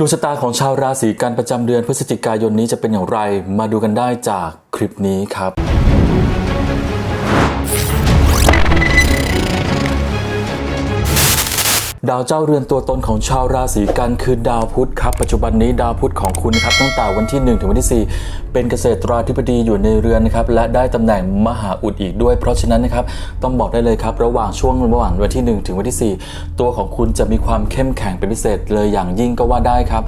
ดวงชะตาของชาวราศีกันประจำเดือนพฤศจิกายนนี้จะเป็นอย่างไร มาดูกันได้จากคลิปนี้ครับ ดาวเจ้าเรือนตัวตนของชาวราศีกันคือดาวพุธครับ ปัจจุบันนี้ดาวพุธของคุณนะครับตั้งแต่วันที่ 1 ถึงวันที่ 4 เป็นเกษตราธิบดีอยู่ในเรือนนะครับและได้ตำแหน่งมหาอุดอีกด้วย เพราะฉะนั้นนะครับต้องบอกได้เลยครับ ระหว่างช่วงระหว่างวันที่ 1 ถึงวันที่ 4 ตัวของคุณจะมีความเข้มแข็งเป็นพิเศษเลยอย่างยิ่งก็ว่าได้ครับ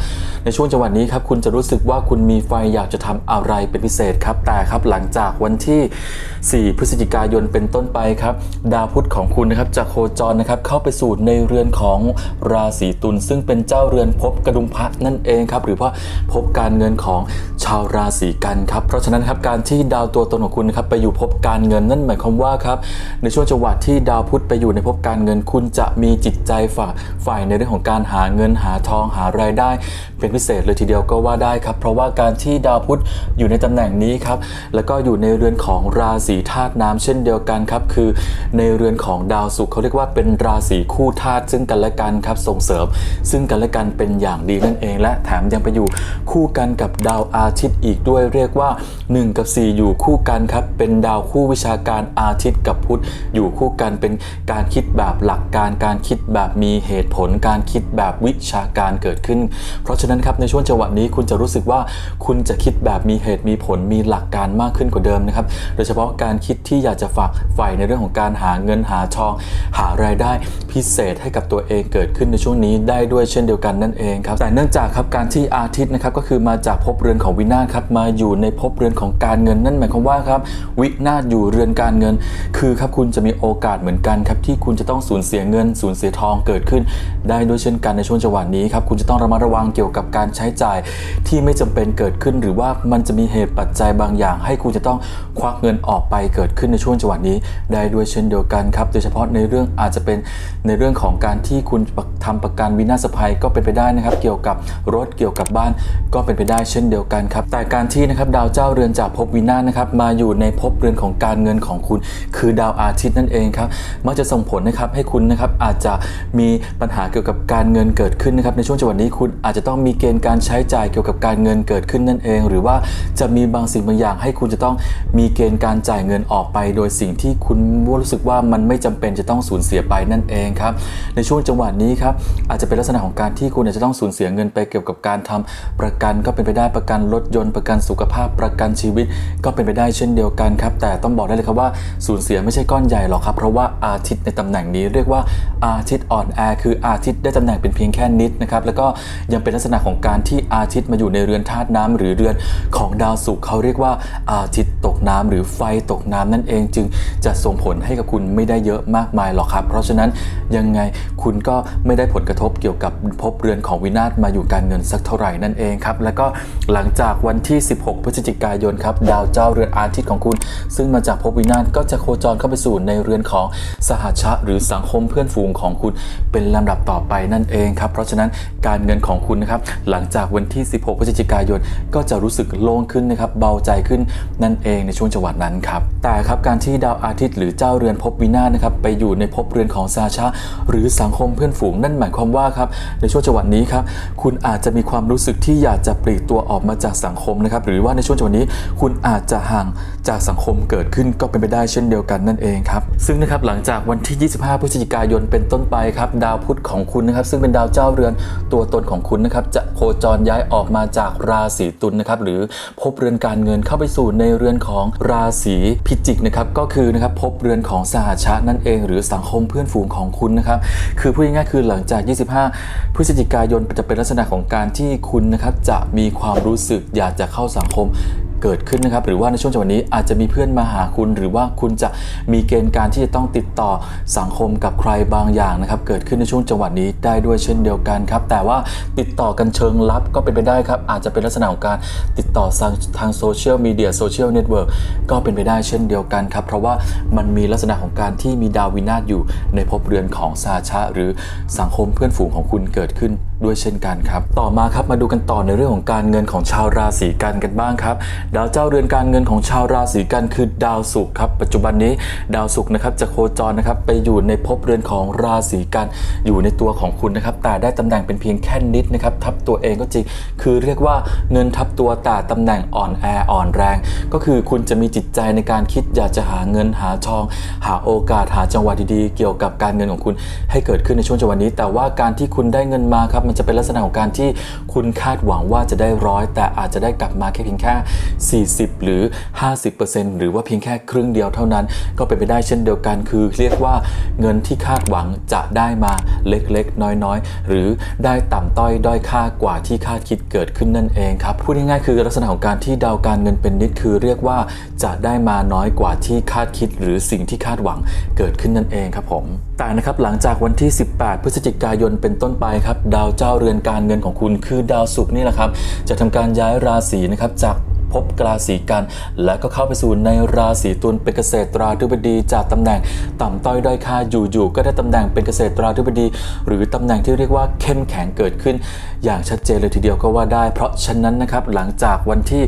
ในช่วงจังหวะนี้ครับคุณจะรู้สึกว่าคุณมีไฟอยากจะทำอะไรเป็นพิเศษครับแต่ครับหลังจากวันที่ 4 พฤศจิกายนเป็นต้นไปครับดาวพุธของคุณนะครับจะโคจรนะครับเข้าไปสู่ในเรือนของราศีตุลซึ่งเป็นเจ้าเรือนภพกระดุมพระนั่นเองครับหรือว่าภพการเงินของชาวราศีกันครับเพราะฉะนั้นครับการที่ดาวตัวตนของคุณครับไปอยู่ภพการเงินนั่นหมายความว่าครับในช่วงจังหวะที่ดาวพุธไปอยู่ในภพการเงินคุณจะมีจิตใจฝ่าฝ่ายในเรื่องของการหาเงินหาทองหารายได้ เป็นพิเศษเลยทีเดียวก็ว่าได้ครับ เพราะว่าการที่ดาวพุธอยู่ในตำแหน่งนี้ครับแล้วก็อยู่ในเรือนของราศีธาตุน้ำเช่นเดียวกันครับคือ ในเรือนของดาวศุกร์เขาเรียกว่าเป็นราศีคู่ธาตุซึ่งกันและกันครับส่งเสริม ซึ่งกันและกันเป็นอย่างดีนั่นเอง และแถมยังไปอยู่คู่กันกับดาวอาทิตย์อีกด้วยเรียกว่า 1 กับ 4 อยู่คู่กันครับเป็นดาวคู่วิชาการอาทิตย์กับพุธอยู่คู่กันเป็นการคิดแบบหลักการการคิดแบบมีเหตุผลการคิดแบบวิชาการเกิดขึ้น เพราะฉะนั้นครับในช่วงจังหวะนี้คุณจะรู้สึกว่าคุณจะคิดแบบมีเหตุมีผลมีหลักการมากขึ้นกว่าเดิมนะครับโดยเฉพาะการคิดที่อยากจะฝากใฝ่ในเรื่องของการหาเงินหาทอง หารายได้พิเศษให้กับตัวเองเกิดขึ้นในช่วงนี้ได้ด้วยเช่นเดียวกันนั่นเองครับแต่เนื่องจากครับการที่อาทิตย์นะครับก็คือมาจากภพเรือนของวินาศครับมาอยู่ในภพเรือนของการเงินนั่นหมายความว่าครับวินาศอยู่เรือนการเงิน คือครับคุณจะมีโอกาสเหมือนกันครับที่คุณจะต้องสูญเสียเงินสูญเสียทองเกิดขึ้น ได้ด้วยเช่นกันในช่วงจังหวะนี้ครับคุณจะต้องระมัดระวังเกี่ยวกับการใช้จ่ายที่ไม่จำเป็นเกิดขึ้น หรือว่ามันจะมีเหตุปัจจัยบางอย่าง ให้คุณจะต้องควักเงินออกไปเกิดขึ้นในช่วงจังหวะนี้ ได้ด้วยเช่นเดียวกันครับโดยเฉพาะในเรื่องอาจจะเป็นในเรื่องของการที่ที่คุณทำประกันวินาศภัยก็เป็นไปได้นะครับ เกี่ยวกับรถเกี่ยวกับบ้านก็เป็นไปได้เช่นเดียวกันครับ แต่การที่นะครับดาวเจ้าเรือนจากภพวินาศนะครับมาอยู่ในภพเรือนของการเงินของคุณ คือดาวอาทิตย์นั่นเองครับมักจะส่งผลนะครับให้คุณนะครับอาจจะมีปัญหาเกี่ยวกับการเงินเกิดขึ้นนะครับในช่วงจังหวะนี้คุณอาจจะต้องมีเกณฑ์การใช้จ่ายเกี่ยวกับการเงินเกิดขึ้นนั่นเอง หรือว่าจะมีบางสิ่งบางอย่าง ให้คุณจะต้องมีเกณฑ์การจ่ายเงินออกไป โดยสิ่งที่คุณรู้สึกว่ามันไม่จำเป็นจะต้องสูญเสียไปนั่นเองครับในช่วงจังหวะนี้ครับอาจจะเป็นลักษณะของการที่คุณอาจจะต้องสูญเสียเงินไปเกี่ยวกับการทำประกันก็เป็นไปได้ประกันรถยนต์ประกันสุขภาพประกันชีวิต ก็เป็นไปได้เช่นเดียวกันครับ แต่ต้องบอกได้เลยครับว่าสูญเสียไม่ใช่ก้อนใหญ่หรอกครับ เพราะว่าอาทิตย์ในตำแหน่งนี้เรียกว่าอาทิตย์อ่อนแอคืออาทิตย์ได้ตำแหน่งเป็นเพียงแค่นิดนะครับแล้วก็ยังเป็นลักษณะของการที่อาทิตย์มาอยู่ในเรือนธาตุน้ำหรือเรือนของดาวศุกร์เขาเรียกว่าอาทิตย์ตกน้ำหรือไฟตกน้ำนั่นเองจึงจะส่งผลให้กับคุณไม่ได้เยอะมากมายหรอกครับ เพราะฉะนั้นยังไงคุณุณก็ไม่ได้ผลกระทบเกี่ยวกับภพเรือนของวินาศมาอยู่การเงินสักเท่าไหร่นั่นเองครับ แล้วก็หลังจากวันที่ 16 พฤศจิกายนครับ ดาวเจ้าเรือนอาทิตย์ของคุณ ซึ่งมาจากภพวินาศก็จะโคจรเข้าไปสู่ในเรือนของสหชะหรือสังคมเพื่อนฝูงของคุณเป็นลำดับต่อไปนั่นเองครับ เพราะฉะนั้นการเงินของคุณนะครับหลังจากวันที่ 16 พฤศจิกายน ก็จะรู้สึกโล่งขึ้นนะครับเบาใจขึ้นนั่นเองในช่วงจังหวะนั้นครับแต่ครับการที่ดาวอาทิตย์หรือเจ้าเรือนภพวินาศนะครับไปอยู่ในภพเรือนของสหชะหรือสังคมเพื่อนฝูงนั่นหมายความว่าครับในช่วงจังหวะนี้ครับคุณอาจจะมีความรู้สึกที่อยากจะปลีกตัวออกมาจากสังคมนะครับหรือว่าในช่วงจังหวะนี้ คุณอาจจะห่างจากสังคมเกิดขึ้นก็เป็นไปได้เช่นเดียวกันนั่นเองครับซึ่งนะครับหลังจากวันที่ 25 พฤศจิกายนเป็นต้นไปครับดาวพุธของคุณนะครับซึ่งเป็นดาวเจ้าเรือนตัวตนของคุณนะครับจะโคจรย้ายออกมาจากราศีตุลนะครับหรือพบเรือนการเงินเข้าไปสู่ในเรือนของราศีพิจิกนะครับก็คือนะครับพบเรือนของสหชานั่นเอง หรือสังคมเพื่อนฝูงของคุณนะครับคือพูดง่ายๆคือหลังจาก 25 พฤศจิกายนจะเป็นลักษณะของการที่คุณนะครับจะมีความรู้สึกอยากจะเข้าสังคม เกิดขึ้นนะครับ หรือว่าในช่วงจังหวะนี้อาจจะมีเพื่อนมาหาคุณ หรือว่าคุณจะมีเกณฑ์การที่จะต้องติดต่อสังคมกับใครบางอย่างนะครับ เกิดขึ้นในช่วงจังหวะนี้ได้ด้วยเช่นเดียวกันครับ แต่ว่าติดต่อกันเชิงลับก็เป็นไปได้ครับ อาจจะเป็นลักษณะของการติดต่อทางทางโซเชียลมีเดียโซเชียลเน็ตเวิร์กก็เป็นไปได้เช่นเดียวกันครับ เพราะว่ามันมีลักษณะของการที่มีดาววินาศอยู่ในภพเรือนของสาชะหรือสังคมเพื่อนฝูงของคุณเกิดขึ้น ด้วยเช่นกันครับ ต่อมาครับมาดูกันต่อในเรื่องของการเงินของชาวราศีกันกันบ้างครับ ดาวเจ้าเรือนการเงินของชาวราศีกันคือดาวศุกร์ครับปัจจุบันนี้ดาวศุกร์นะครับจะโคจรนะครับไปอยู่ในภพเรือนของราศีกันอยู่ในตัวของคุณนะครับแต่ได้ตำแหน่งเป็นเพียงแค่นิดนะครับทับตัวเองก็จริง คือเรียกว่าเงินทับตัวแต่ตำแหน่งอ่อนแออ่อนแรง ก็คือคุณจะมีจิตใจในการคิดอยากจะหาเงินหาทอง หาโอกาสหาจังหวะดีๆ เกี่ยวกับการเงินของคุณให้เกิดขึ้นในช่วงจังหวะนี้ แต่ว่าการที่คุณได้เงินมาครับมันจะเป็นลักษณะของการที่คุณคาดหวังว่าจะได้ร้อยแต่อาจจะได้กลับมาแค่เพียงแค่ 40 หรือ 50%หรือว่าเพียงแค่ครึ่งเดียวเท่านั้น ก็เป็นไปได้เช่นเดียวกัน คือเรียกว่าเงินที่คาดหวังจะได้มาเล็กๆ น้อยๆ หรือได้ต่ำต้อยด้อยค่ากว่าที่คาดคิดเกิดขึ้นนั่นเองครับพูดง่ายๆคือลักษณะของการที่ดาวการเงินเป็นนิดคือ เรียกว่าจะได้มาน้อยกว่าที่คาดคิด หรือสิ่งที่คาดหวังเกิดขึ้นนั่นเองครับผมแต่นะครับหลังจากวันที่ 18 พฤศจิกายนเป็นต้นไปครับ ดาวเจ้าเรือนการเงินของคุณคือดาวศุกร์นี่แหละครับจะทำการย้ายราศีนะครับจาก พบราศีกัน และก็เข้าไปสู่ในราศีตุลเป็นเกษตราธิบดีจากตำแหน่งต่ำต้อยด้อยค่าอยู่ๆก็ได้ตำแหน่งเป็นเกษตราธิบดี หรือตำแหน่งที่เรียกว่าเข้มแข็งเกิดขึ้น อย่างชัดเจนเลยทีเดียวก็ว่าได้ เพราะฉะนั้นนะครับหลังจากวันที่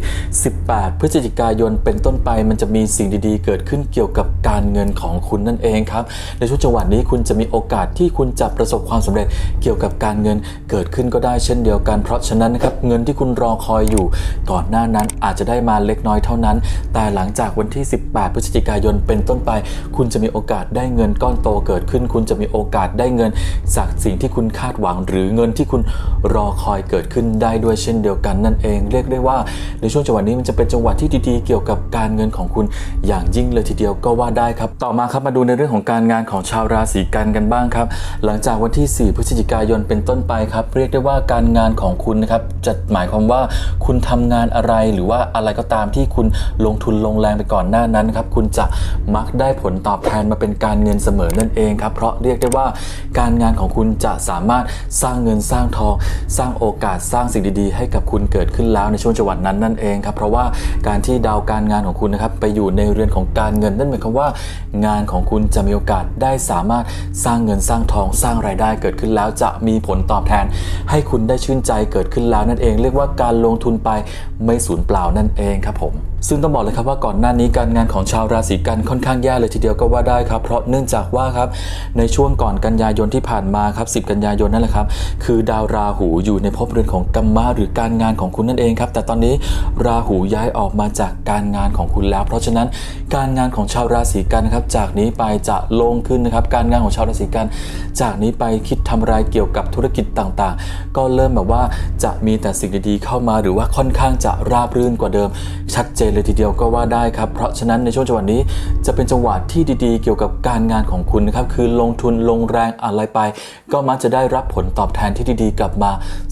18 พฤศจิกายนเป็นต้นไปมันจะมีสิ่งดีๆ เกิดขึ้นเกี่ยวกับการเงินของคุณนั่นเองครับในช่วงจังหวะนี้คุณจะมีโอกาสที่คุณจะประสบความสำเร็จเกี่ยวกับการเงินเกิดขึ้นก็ได้เช่นเดียวกัน เพราะฉะนั้นนะครับเงินที่คุณรอคอยอยู่ก่อนหน้านั้นอาจจะได้มาเล็กน้อยเท่านั้น แต่หลังจากวันที่ 18 พฤศจิกายนเป็นต้นไป คุณจะมีโอกาสได้เงินก้อนโตเกิดขึ้น คุณจะมีโอกาสได้เงิน จากสิ่งที่คุณคาดหวัง หรือเงินที่คุณรอคอยเกิดขึ้นได้ด้วยเช่นเดียวกันนั่นเอง เรียกได้ว่าในช่วงจังหวะนี้มันจะเป็นจังหวะที่ดีๆเกี่ยวกับการเงินของคุณอย่างยิ่งเลยทีเดียวก็ว่าได้ครับ ต่อมาครับมาดูในเรื่องของการงานของชาวราศีกันกันบ้างครับ หลังจากวันที่ 4 พฤศจิกายนเป็นต้นไปครับ เรียกได้ว่าการงานของคุณนะครับจะหมายความว่าคุณทำงานอะไรหรือว่าอะไรก็ตามที่คุณลงทุนลงแรงไปก่อนหน้านั้นครับคุณจะมักได้ผลตอบแทนมาเป็นการเงินเสมอนั่นเองครับเพราะเรียกได้ว่าการงานของคุณจะสามารถสร้างเงินสร้างทอง สร้างโอกาสสร้างสิ่งดีๆ ให้กับคุณเกิดขึ้นแล้วในช่วงจังหวะนั้นนั่นเองครับเพราะว่าการที่ดาวการงานของคุณนะครับไปอยู่ในเรือนของการเงินนั่นหมายความว่า งานของคุณจะมีโอกาสได้สามารถสร้างเงินสร้างทอง สร้างรายได้เกิดขึ้นแล้วจะมีผลตอบแทน ให้คุณได้ชื่นใจเกิดขึ้นแล้วนั่นเอง เรียกว่าการลงทุนไป ไม่สูญเปล่านั่นเองครับผมซึ่งต้องบอกเลยครับว่าก่อนหน้านี้การงานของชาวราศีกันค่อนข้างแย่เลยทีเดียวก็ว่าได้ครับเพราะเนื่องจากว่าครับในช่วงก่อนกันยายนที่ผ่านมาครับ 10 กันยายนนั่นแหละครับคือดาวราหูอยู่ในภพเรือนของกัมมะหรือการงานของคุณนั่นเองครับ แต่ตอนนี้ราหูย้ายออกมาจากการงานของคุณแล้ว เพราะฉะนั้นการงานของชาวราศีกันนะครับจากนี้ไปจะลงขึ้นนะครับการงานของชาวราศีกันจากนี้ไปคิดทำอะไรเกี่ยวกับธุรกิจต่างๆ ก็เริ่มแบบว่าจะมีแต่สิ่งดีๆเข้ามา หรือว่าค่อนข้างจะราบรื่นกว่าเดิมชัดเจนเลยทีเดียวก็ว่าได้ครับ เพราะฉะนั้นในช่วงจังหวะนี้จะเป็นจังหวะที่ดีๆ เกี่ยวกับการงานของคุณนะครับ คือลงทุนลงแรงอะไรไป ก็มักจะได้รับผลตอบแทนที่ดีๆ กลับมา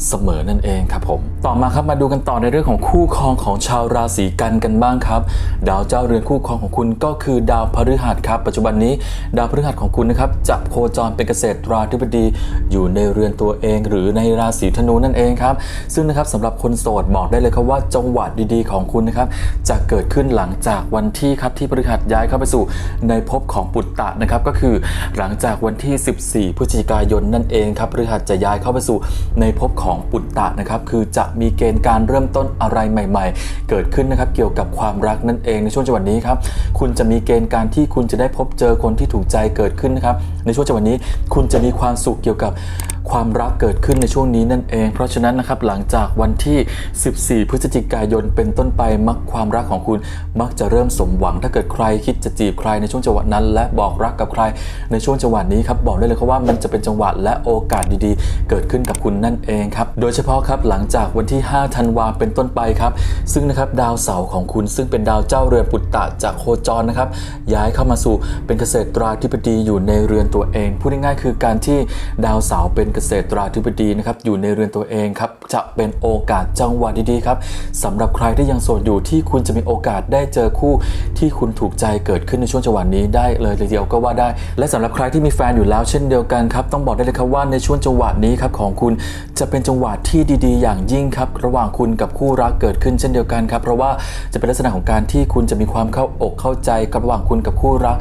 เสมอนั่นเองครับผม ต่อมาครับมาดูกันต่อในเรื่องของคู่ครองของชาวราศีกันกันบ้างครับ ดาวเจ้าเรือนคู่ครองของคุณก็คือดาวพฤหัสครับ ปัจจุบันนี้ ดาวพฤหัสของคุณนะครับจะโคจรเป็นเกษตรราธิบดีอยู่ในเรือนตัวเอง หรือในราศีธนูนั่นเองครับซึ่งนะครับสำหรับคนโสดบอกได้เลยครับว่าจังหวะดีๆของคุณนะครับจะเกิดขึ้นหลังจากวันที่ครับที่พฤหัสย้ายเข้าไปสู่ในภพของปุตตะนะครับก็คือหลังจากวันที่ 14 พฤศจิกายนนั่นเองครับพฤหัสจะย้ายเข้าไปสู่ในภพของปุตตะนะครับคือจะมีเกณฑ์การเริ่มต้นอะไรใหม่ ๆ เกิดขึ้นนะครับเกี่ยวกับความรักนั่นเองในช่วงจังหวะนี้ครับคุณจะมีเกณฑ์การที่คุณจะได้พบเจอคนที่ถูกใจเกิดขึ้นนะครับในช่วงจังหวะนี้คุณจะมีความสุขเกี่ยวกับ ความรักเกิดขึ้นในช่วงนี้นั่นเอง เพราะฉะนั้นนะครับหลังจากวันที่ 14 พฤศจิกายนเป็นต้นไปมักความรักของคุณมักจะเริ่มสมหวัง ถ้าเกิดใครคิดจะจีบใครในช่วงจังหวะนั้น และบอกรักกับใครในช่วงจังหวะนี้ครับบอกได้เลยครับว่ามันจะเป็นจังหวะและโอกาสดีๆ เกิดขึ้นกับคุณนั่นเองครับโดยเฉพาะครับหลังจากวันที่ 5 ธันวาเป็นต้นไปครับ ซึ่งนะครับดาวเสาร์ของคุณซึ่งเป็นดาวเจ้าเรือนปุตตะจากโคจรนะครับย้ายเข้ามาสู่เป็นเกษตราธิบดีอยู่ในเรือนตัวเองพูดง่ายๆคือการที่ดาวเสาร์เป็นเกษตราธิบดีนะครับอยู่ในเรือนตัวเองครับจะเป็นโอกาสจังหวะดีๆครับสำหรับใครที่ยังโสดอยู่ที่คุณจะมีโอกาสได้เจอคู่ที่คุณถูกใจเกิดขึ้นในช่วงจังหวะนี้ได้เลยทีเดียวก็ว่าได้ และสำหรับใครที่มีแฟนอยู่แล้วเช่นเดียวกันครับต้องบอกได้เลยครับว่าในช่วงจังหวะนี้ครับของคุณจะเป็นจังหวะที่ดีๆ อย่างยิ่งครับระหว่างคุณกับคู่รักเกิดขึ้นเช่นเดียวกันครับเพราะว่าจะเป็นลักษณะของการที่คุณจะมีความเข้าอกเข้าใจกับระหว่างคุณกับคู่รัก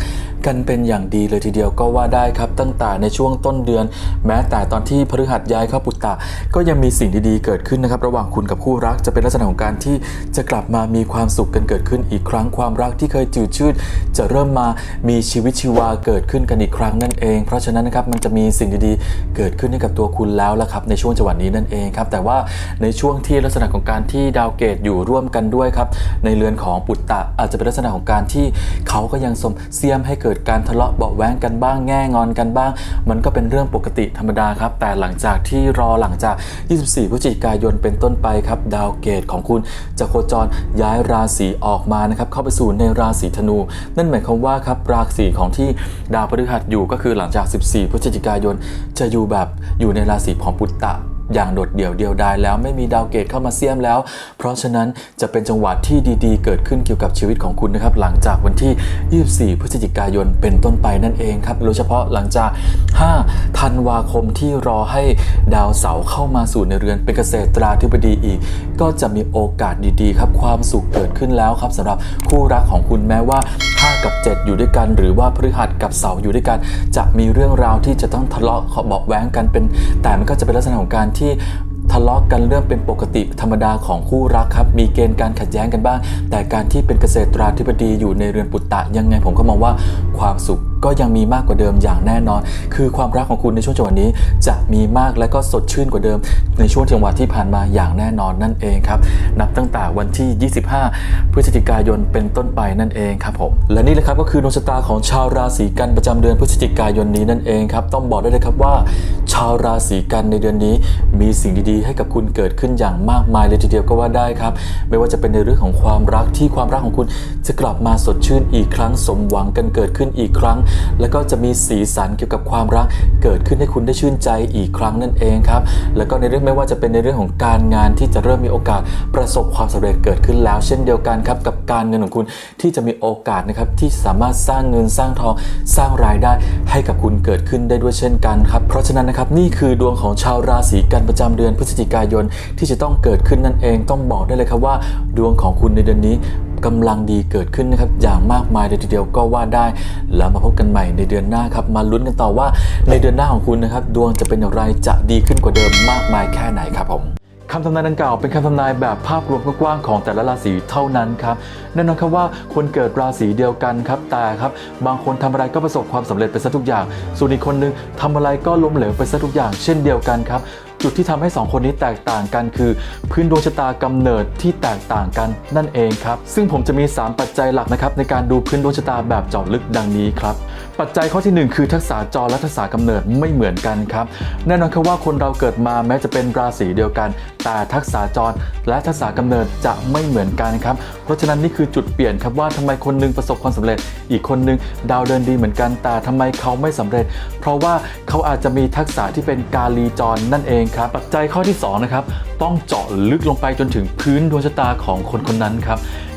กันเป็นอย่างดีเลยทีเดียวก็ว่าได้ครับตั้งแต่ในช่วงต้นเดือน แม้แต่ตอนที่พฤหัสย้ายเข้าปุตตะ ก็ยังมีสิ่งดีๆเกิดขึ้นนะครับ ระหว่างคุณกับคู่รักจะเป็นลักษณะของการที่จะกลับมามีความสุขกันเกิดขึ้นอีกครั้งความรักที่เคยจืดชืดจะเริ่มมามีชีวิตชีวาเกิดขึ้นกันอีกครั้งนั่นเอง เพราะฉะนั้นนะครับมันจะมีสิ่งดีๆ เกิดขึ้นให้กับตัวคุณแล้วละครับในช่วงจังหวะนี้นั่นเองครับแต่ว่าในช่วงที่ลักษณะของการที่ดาวเกตอยู่ร่วมกันด้วยครับในเรือนของปุตตะอาจจะเป็นลักษณะของการที่เขาก็ยังสมเสียมให้เกิดกิดการทะเลาะเบาแว้งกันบ้างแง่งอนกันบ้าง มันก็เป็นเรื่องปกติธรรมดาครับ แต่หลังจากที่รอหลังจาก 24 พฤศจิกายนเป็นต้นไปครับดาวเกตของคุณจะโคจรย้ายราศีออกมานะครับเข้าไปสู่ในราศีธนู นั่นหมายความว่าครับราศีของที่ดาวพฤหัสอยู่ก็คือหลังจาก 14 พฤศจิกายนจะอยู่แบบอยู่ในราศีของปุตตะ อย่างโดดเดี่ยวเดียวดายแล้วไม่มีดาวเกตเข้ามาเสียมแล้ว เพราะฉะนั้นจะเป็นจังหวะที่ดีๆ เกิดขึ้นเกี่ยวกับชีวิตของคุณนะครับ หลังจากวันที่ 24 พฤศจิกายนเป็นต้นไปนั่นเองครับ โดยเฉพาะหลังจาก 5 ธันวาคมที่รอให้ดาวเสาร์เข้ามาสู่ในเรือนเป็นเกษตราธิบดีอีก ก็จะมีโอกาสดีๆ ครับ ความสุขเกิดขึ้นแล้วครับสำหรับคู่รักของคุณแม้ว่า5กับ 7 อยู่ด้วยกัน หรือว่าพฤหัสกับเสาร์อยู่ด้วยกัน จะมีเรื่องราวที่จะต้องทะเลาะเบาะแว้งกันเป็น แต่มันก็จะเป็นลักษณะของการที่ทะเลาะกันเรื่องเป็นปกติธรรมดาของคู่รักครับ มีเกณฑ์การขัดแย้งกันบ้าง แต่การที่เป็นเกษตราธิบดีอยู่ในเรือนปุตตะยังไงผมก็มองว่าความสุข ก็ยังมีมากกว่าเดิมอย่างแน่นอน คือความรักของคุณในช่วงจังหวะนี้ จะมีมากและก็สดชื่นกว่าเดิม ในช่วงจังหวะที่ผ่านมาอย่างแน่นอนนั่นเองครับ นับตั้งแต่วันที่ 25 พฤศจิกายนเป็นต้นไปนั่นเองครับผม และนี่แหละครับก็คือดวงชะตาของชาวราศีกันประจำเดือนพฤศจิกายนนี้นั่นเองครับ ต้องบอกได้เลยครับว่า ชาวราศีกันในเดือนนี้ มีสิ่งดีๆ ให้กับคุณเกิดขึ้นอย่างมากมายเลยทีเดียวก็ว่าได้ครับ ไม่ว่าจะเป็นในเรื่องของความรักที่ความรักของคุณจะกลับมาสดชื่นอีกครั้งสมหวังกันเกิดขึ้นอีกครั้งแล้วก็จะมีสีสันเกี่ยวกับความรักเกิดขึ้นให้คุณได้ชื่นใจอีกครั้งนั่นเองครับ แล้วก็ในเรื่องไม่ว่าจะเป็นในเรื่องของการงานที่จะเริ่มมีโอกาสประสบความสำเร็จเกิดขึ้นแล้ว เช่นเดียวกันครับกับการเงินของคุณที่จะมีโอกาสนะครับที่สามารถสร้างเงินสร้างทองสร้างรายได้ให้กับคุณเกิดขึ้นได้ด้วยเช่นกันครับ เพราะฉะนั้นนะครับนี่คือดวงของชาวราศีกันประจำเดือนพฤศจิกายนที่จะต้องเกิดขึ้นนั่นเองต้องบอกได้เลยครับว่า ดวงของคุณในเดือนนี้ กำลังดีเกิดขึ้นนะครับอย่างมากมายเลยทีเดียวก็ว่าได้ แล้วมาพบกันใหม่ในเดือนหน้าครับมาลุ้นกันต่อว่าในเดือนหน้าของคุณนะครับดวงจะเป็นอย่างไรจะดีขึ้นกว่าเดิมมากมายแค่ไหนครับผมคำทำนายดังกล่าวเป็นคำทำนายแบบภาพรวมกว้างๆของแต่ละราศีเท่านั้นครับแน่นอนครับว่าคนเกิดราศีเดียวกันครับแต่ครับบางคนทำอะไรก็ประสบความสำเร็จไปซะทุกอย่าง ส่วนอีกคนนึงทำอะไรก็ล้มเหลวไปซะทุกอย่าง เช่นเดียวกันครับ จุดที่ทำให้ 2 คนนี้แตกต่างกันคือ พื้นดวงชะตากำเนิดที่แตกต่างกันนั่นเองครับ ซึ่งผมจะมี 3 ปัจจัยหลักนะครับในการดูพื้นดวงชะตาแบบเจาะลึกดังนี้ครับ ปัจจัยข้อที่ 1 คือทักษะจรและทักษะกำเนิดไม่เหมือนกันครับ แน่นอนครับว่าคนเราเกิดมาแม้จะเป็นราศีเดียวกัน แต่ทักษะจรและทักษะกำเนิดจะไม่เหมือนกันครับ เพราะฉะนั้นนี่คือจุดเปลี่ยนครับว่าทำไมคนหนึงประสบความสำเร็จ อีกคนหนึงดาวเดินดีเหมือนกัน แต่ทำไมเขาไม่สำเร็จ เพราะว่าเขาอาจจะมีทักษะที่เป็นกาลีจรนั่นเองครับ ปัจจัยข้อที่2นะครับต้องเจาะลึกลงไปจนถึงพื้นดวงชะตาของคนคนนั้นครับ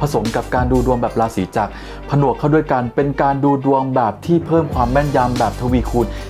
ผสมกับการดูดวงแบบราศีจักรผนวกเข้าด้วยกันเป็นการดูดวงแบบที่เพิ่มความแม่นยำแบบทวีคูณ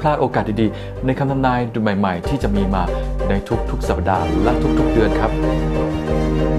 พลาดโอกาสดีๆ ในคำทำนายดูใหม่ ๆ ที่จะมีมาในทุกๆ สัปดาห์และทุกๆ เดือนครับ